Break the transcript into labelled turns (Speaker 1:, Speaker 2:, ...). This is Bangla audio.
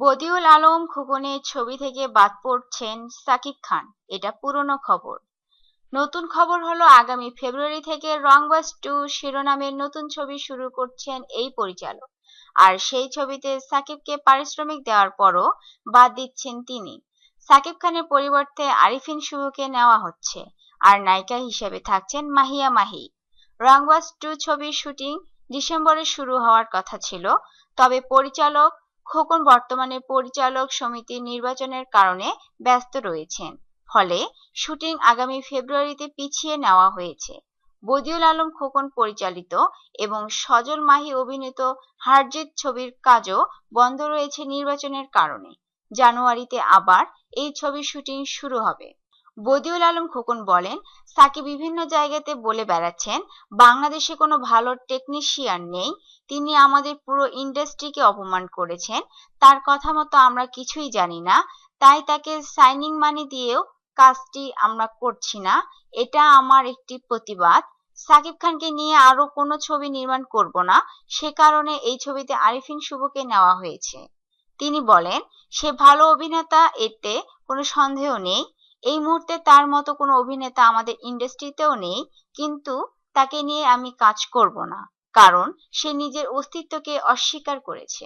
Speaker 1: বদিউল আলম খোকনের ছবি থেকে বাদ পড়ছেন সাকিব খান, এটা পুরনো খবর। নতুন খবর হলো আগামী ফেব্রুয়ারি থেকে রংবাজ টু শিরোনামের নতুন ছবি শুরু করছেন এই পরিচালক। আর সেই ছবিতে সাকিবকে পারিশ্রমিক দেওয়ার পরও বাদ দিচ্ছেন তিনি। সাকিব খানের পরিবর্তে আরিফিন শুভকে নেওয়া হচ্ছে, আর নায়িকা হিসেবে থাকছেন মাহিয়া মাহি। রংবাজ টু ছবির শুটিং ডিসেম্বরে শুরু হওয়ার কথা ছিল, তবে পরিচালক খোকন বর্তমানে পরিচালক সমিতির নির্বাচনের কারণে ব্যস্ত রয়েছেন। ফলে শুটিং আগামী ফেব্রুয়ারিতে পিছিয়ে নেওয়া হয়েছে। বদিউল আলম খোকন পরিচালিত এবং সজল মাহি অভিনীত হারজিত ছবির কাজও বন্ধ রয়েছে নির্বাচনের কারণে। জানুয়ারিতে আবার এই ছবির শুটিং শুরু হবে। বদিউল আলম খোকন বলেন, সাকিব বিভিন্ন জায়গাতে বলে বেড়াচ্ছেন, বাংলাদেশে কোনো ভালো টেকনিশিয়ান নেই, তিনি আমাদের পুরো ইন্ডাস্ট্রিকে অপমান করেছেন, তার কথা মতো আমরা কিছুই জানি না, তাই তাকে সাইনিং মানি দিয়েও কাজটি আমরা করছি না, এটা আমার একটি প্রতিবাদ। সাকিব খানকে নিয়ে আরও কোনো ছবি নির্মাণ করব না, সে কারণে এই ছবিতে আরিফিন শুভকে নেওয়া হয়েছে। তিনি বলেন, সে ভালো অভিনেতা, এতে কোনো সন্দেহ নেই এই মুহূর্তে তার মতো কোনো অভিনেতা আমাদের ইন্ডাস্ট্রিতেও নেই, কিন্তু তাকে নিয়ে আমি কাজ করব না, কারণ সে নিজের অস্তিত্বকে অস্বীকার করেছে।